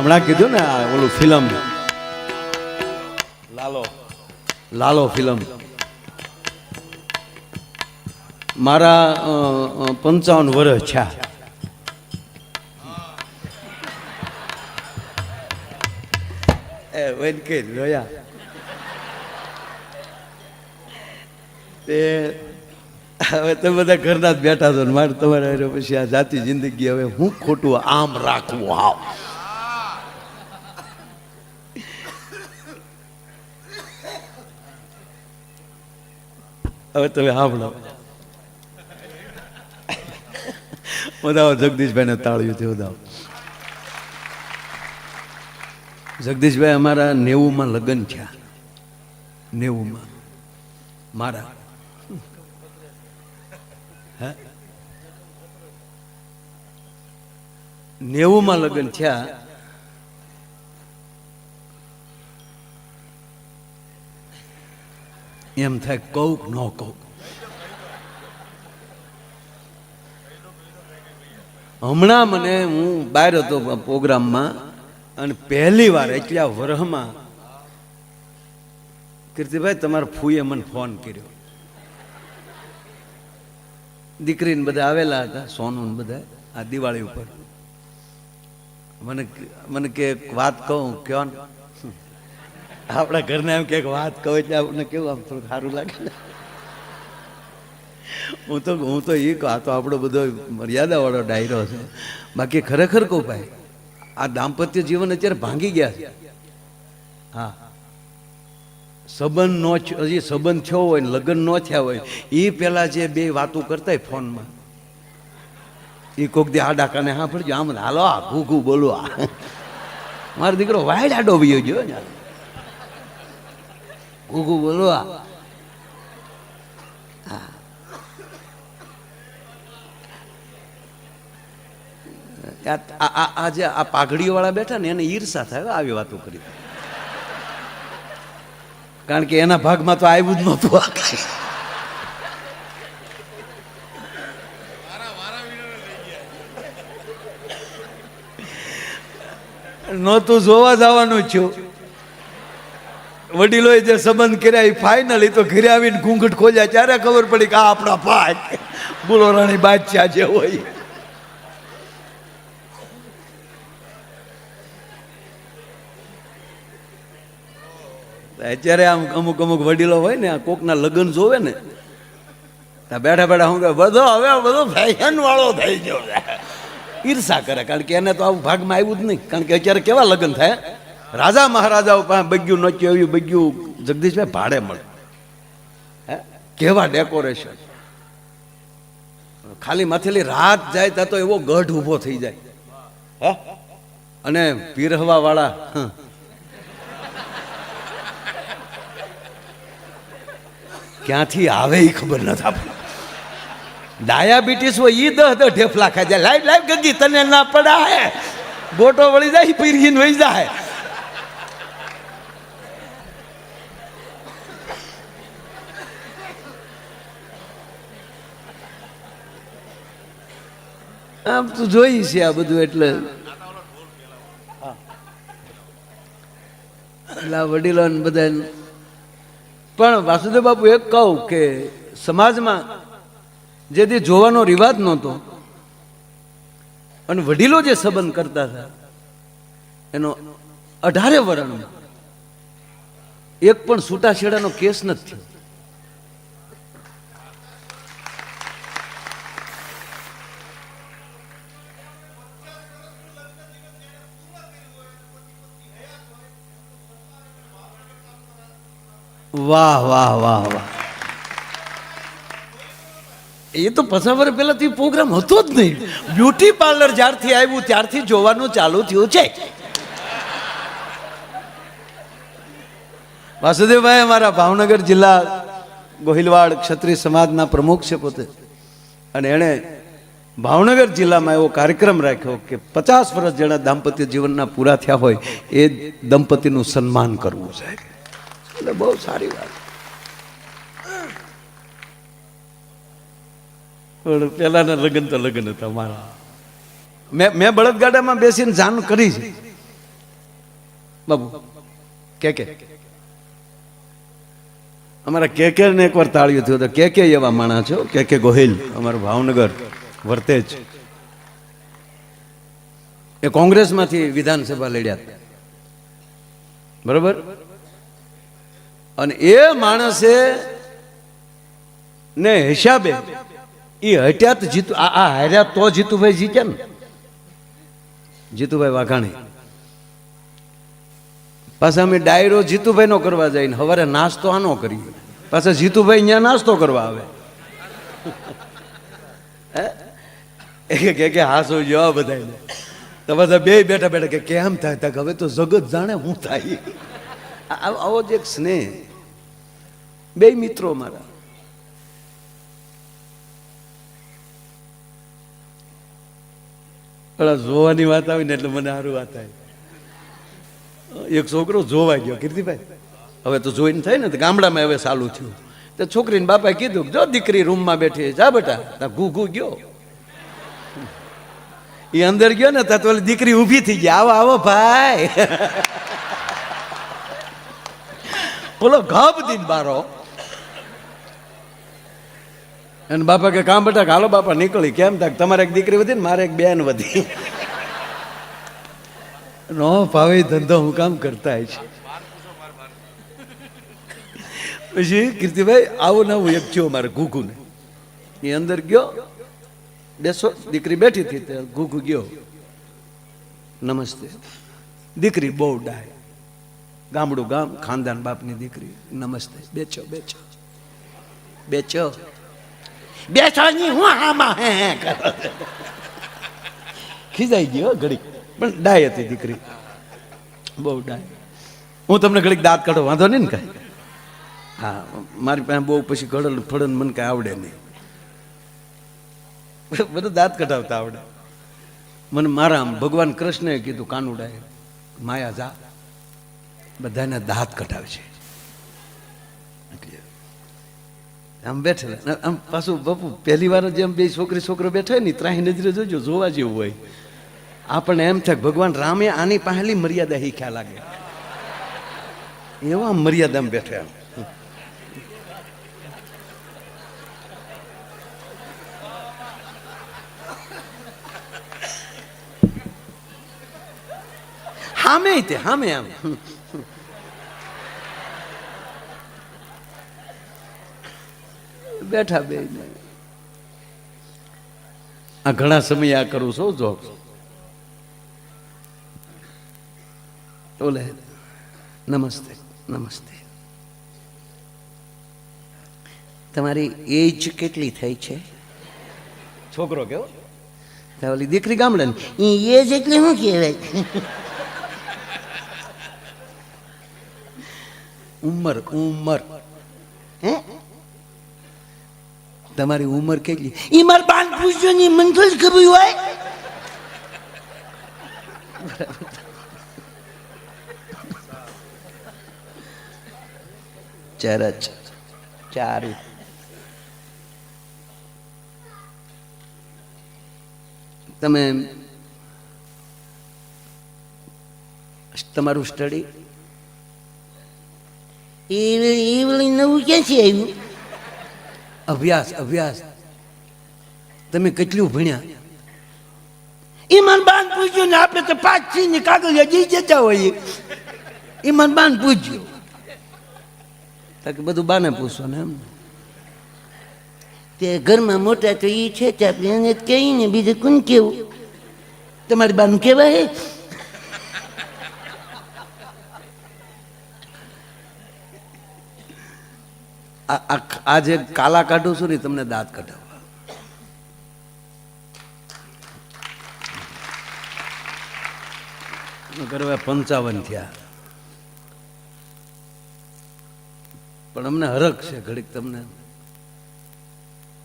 હમણાં કીધું ને આ ઓલું ફિલ્મ. લાલો. લાલો ફિલ્મ. મારા પંચાવન વર્ષ છે એ વેનકે જોયા. તે હવે તમે બધા ઘરના જ બેઠા છો મારે તમારે પછી આ જાતિ જિંદગી હવે હું ખોટું આમ રાખવું આવ હવે તમે સાંભળો. વધાવો જગદીશભાઈને તાળ્યું છે વધાવો જગદીશભાઈ અમારા નેવુંમાં લગ્ન થયા. નેવુંમાં. મારા. નેવું નેવુંમાં લગ્ન થયા. એમ થાય કહું ન કહું. હમણાં મને હું બહાર હતો પ્રોગ્રામમાં અને પહેલી વાર એટલા વરહમાં કીર્તિભાઈ, તમારા ફૂએ મને ફોન કર્યો. દીકરીને બધા આવેલા હતા સોનું બધા, આ દિવાળી ઉપર. મને મને કે વાત કહું, કયો આપણા ઘરને એમ કંઈક વાત કહો એટલે આપણને કેવું આમ થોડું સારું લાગે. હું તો હું તો એ આ તો આપણો બધો મર્યાદાવાળો ડાયરો છે. બાકી ખરેખર કહું ભાઈ, આ દાંપત્ય જીવન અત્યારે ભાંગી ગયા છે. હા. સંબંધ નો હજી સંબંધ થયો હોય ને લગ્ન ન થયા હોય એ પહેલાં જે બે વાતો કરતા હોય ફોનમાં. એ કોક દે આડા કાને હા પડજો આમ હાલો આ ઘુ ઘુ બોલો આ. મારો દીકરો વાયડ આડો વયો ગયો ને. ઘુ બોલવા બોલો આ જે આ પાઘડીઓ વાળા બેઠા ને એને ઈર્ષા થાય આવી વાતો કરી કારણ કે એના ભાગમાં તો આવ્યું જ નહોતું આ. નહોતું જોવા જવાનું છું વડીલોએ જે સંબંધ કર્યા એ ફાઇનલ એ તો ઘરે આવીને ઘૂંઘટ ખોલ્યા. ત્યારે ખબર પડી કે આ આપણા ભાઈ. બોલો, રાણી બાદશાહ જે હોય. અત્યારે આમ અમુક અમુક વડીલો હોય ને, આ કોકના લગ્ન જોવે ને બેઠા બેઠા હું બધો હવે બધો ફેશન વાળો થઈ ગયો ઈર્ષા કરે, કારણ કે એને તો આવું ભાગમાં આવ્યું જ નહીં. કારણ કે અત્યારે કેવા લગ્ન થાય? રાજા મહારાજાઓ પાસે બગ્યું નચ્યું આવ્યું બગ્યું જગદીશભાઈ ભાડે મળે. હે? કેવા ડેકોરેશન ખાલી માથેલી રાત જાય ત્યાં તો એવો ગઢ ઊભો થઈ જાય. હે? અને પીરહવા વાળા ક્યાંથી આવે એ ખબર નથી આપણને. ડાયાબિટીસ હોય ઈ દહ દહ ઢેફલા ખાઈ જાય. લાઈવ લાઈવ ગગી, તને ના પડાય. ગોટો વળી જાય પીરહીન વહી જાય. આમ તું જોઈ છે આ બધું એટલે. એટલે વડીલો બધા પણ વાસુદેવ બાપુ એક કહું કે સમાજમાં જે દી જોવાનો રિવાજ નહોતો, અને વડીલો જે સંબંધ કરતા હતા, એનો અઢારે વર્ણ એક પણ છૂટાછેડાનો કેસ નથી થયો. વાહ વાહ વાહ વાહ. એ તો પચાસ વર્ષ પહેલાંથી પ્રોગ્રામ હતો જ નહીં. બ્યુટી પાર્લર જ્યારથી આવ્યું, ત્યારથી જોવાનું ચાલુ થયું છે. વાસુદેવભાઈ અમારા ભાવનગર જિલ્લા ગોહિલવાડ ક્ષત્રિય સમાજના પ્રમુખ છે પોતે. અને એણે ભાવનગર જિલ્લામાં એવો કાર્યક્રમ રાખ્યો કે પચાસ વર્ષ જેના દાંપત્ય જીવનના પૂરા થયા હોય, એ દંપતીનું સન્માન કરવું છે. એટલે બહુ સારી વાત. પણ પહેલાના લગ્ન તો લગ્ન હતા મારા. મેં મેં બળદગાડામાં બેસીને જાણ કરી છે. બાબુ કે કે? અમારા કે કે ને એકવાર તાળ્યું થયું તો કે કે એવા માણા છો? કે કે ગોહિલ? અમારું ભાવનગર વર્તેજ એ કોંગ્રેસમાંથી વિધાનસભા લડ્યા. બરોબર? અને એ માણસે ને હિસાબે એ હટ્યા તો જીતુ આ હાર્યા તો જીતુભાઈ જીત્યા ને જીતુભાઈ વાઘાણી. પાછા અમે ડાયરો જીતુભાઈ નો કરવા જઈને સવારે નાસ્તો આનો કરીએ. પાછા જીતુભાઈ અહીંયા નાસ્તો કરવા આવે. કે કે હાસો જવા બધાને તો બધા બે બેઠા બેઠા કે કેમ થાય? હવે તો જગત જાણે હું થાય. આવો જ એક સ્નેહ. બે મિત્રો મારા પેલા જોવાની વાત આવી ને એટલે મને સારું વાત આવી. એક છોકરો જોવા ગયો, કીર્તિભાઈ. હવે તો જોઈને થાય ને, તો ગામડામાં હવે ચાલુ થયું. તો છોકરીને બાપાએ કીધું જો દીકરી રૂમમાં બેઠી જા બેટા. ઘુ ઘુ ગયો. એ અંદર ગયો ને ત્યાં તો ઓલી દીકરી ઊભી થઈ ગઈ. આવો આવો, ભાઈ. બોલો ઘબ દીન બારો. અને બાપા કે, કામ બેટા હાલો બાપા, નીકળી. કેમ થાય તમારે એક દીકરી વધી ને મારે એક બેન વધી. નો ભાવે ધંધો હું કામ કરતા હોય છે. પછી કીર્તિભાઈ, આવું નવું એક થયો મારે ઘૂઘુને. એ અંદર ગયો. બેસો, દીકરી બેઠી હતી તે ઘૂઘુ ગયો. નમસ્તે. દીકરી બહુ ડાય. ગામડું ગામ, ખાનદાન બાપની દીકરી. નમસ્તે. બેચો બેચો. બેચો. બેસવાની હું આમાં હે હે, કરો. ખીજાઈ ગયો ઘડીક. પણ ડાય હતી દીકરી. બહુ ડાય. હું તમને ઘડીક દાંત કાઢો, વાંધો નહીં ને કાંઈ? હા, મારી પાસે બહુ પછી ઘડલ ફળન મને કાંઈ આવડે નહીં. બધું દાંત કઢાવતા આવડે. મને મારા ભગવાન કૃષ્ણએ કીધું કાનુડાએ માયા જા. બધાને દાંત કઢાવે છે આમ બેઠેલા. આમ પાછું બાપુ, પહેલી વાર જેમ બે છોકરી છોકરો બેઠા હોય ને, ત્રાહી નજરે જોજો, જોવા જેવું હોય. આપણને એમ થાય ભગવાન રામે આની પહેલી મર્યાદા શીખ્યા લાગે. એવા મર્યાદામાં બેઠા એમ. હામે તે, હામે આમ. બેઠા બે આ ઘણા સમય આ કરું છું જો. ઓલે નમસ્તે નમસ્તે. તમારી એજ કેટલી થઈ છે? છોકરો કેવો? તો ઓલી દીકરી ગામડાની એ એજ એટલે શું કહેવાય? ઉંમર ઉંમર. હે? તમારી ઉંમર કેટલી? એ માર બાન પૂછ્યો ની મને થોડી ખબર હોય. ચારું તમે તમારું સ્ટડી એ એ નવું ક્યાંથી આવ્યું? અભ્યાસ અભ્યાસ. તમે કેટલું ભણ્યા? ઈ માર બાન પૂછજો ને આપણે તો પાંચથી ની કાગળ જઈ જતા હોઈએ. ઈ માર બાન પૂછજો તાકે બધું બાને પૂછો ને? એમ તે ઘરમાં મોટા તો એ છે તે આપણે એને જ કહીને બીજું કોણ કેવું? તમારી બાનું કહેવાય આ- જે કાલા કાઢું છું ને તમને દાંત કઢાવવા કરવા પંચાવન થયા. પણ અમને હરખ છે ઘડીક તમને.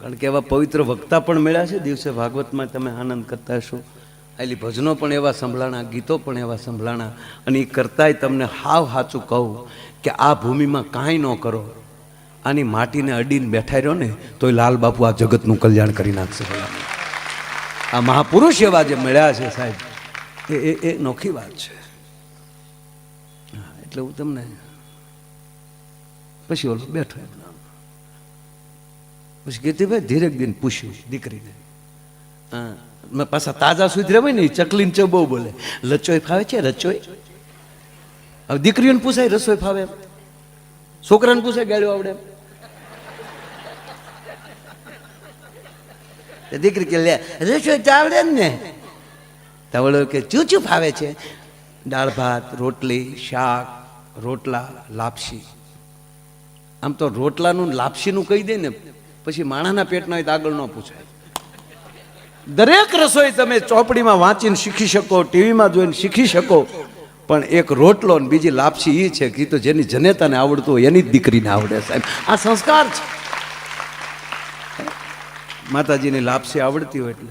કારણ કે એવા પવિત્ર વક્તા પણ મળ્યા છે. દિવસે ભાગવતમાં તમે આનંદ કરતા હશો. આટલી ભજનો પણ એવા સંભળાણા, ગીતો પણ એવા સંભળાણા. અને એ કરતાંય તમને હાવ સાચું કહું કે આ ભૂમિમાં કાંઈ ન કરો. આની માટીને અડીને બેઠા રહ્યો ને, તોય લાલ બાપુ આ જગતનું કલ્યાણ કરી નાખશે આ મહાપુરુષ એવા જે મળ્યા છે સાહેબ, એ એ એ નોખી વાત છે. એટલે હું તમને પછી ઓલો બેઠો એમ. પછી કીર્તિભાઈ ધીરેક દિન પૂછ્યું દીકરીને. મેં પાછા તાજા સુધરે હોય ને એ ચકલીને ચો બહુ બોલે. લચોય ફાવે છે, રચોય? હવે દીકરીઓને પૂછાય રસોઈ ફાવે છોકરાને પૂછાય ગાળ્યો આવડે એમ તો દીકરી કે લે રસોઈ આવડે ને. તો કે, ચૂ ચૂ ફાવે છે? દાળ ભાત, રોટલી, શાક, રોટલા, લાપસી. આમ તો રોટલાનું લાપસીનું કહી દે ને, પછી માણાના પેટના હોય તો આગળ ન પૂછાય. દરેક રસોઈ તમે ચોપડીમાં વાંચીને શીખી શકો, ટીવીમાં જોઈને શીખી શકો, પણ એક રોટલો ને બીજી લાપસી એ છે કે તો જેની જનેતાને આવડતું હોય એની જ દીકરીને આવડે સાહેબ. આ સંસ્કાર છે. માતાજીની લાપસી આવડતી હોય એટલે.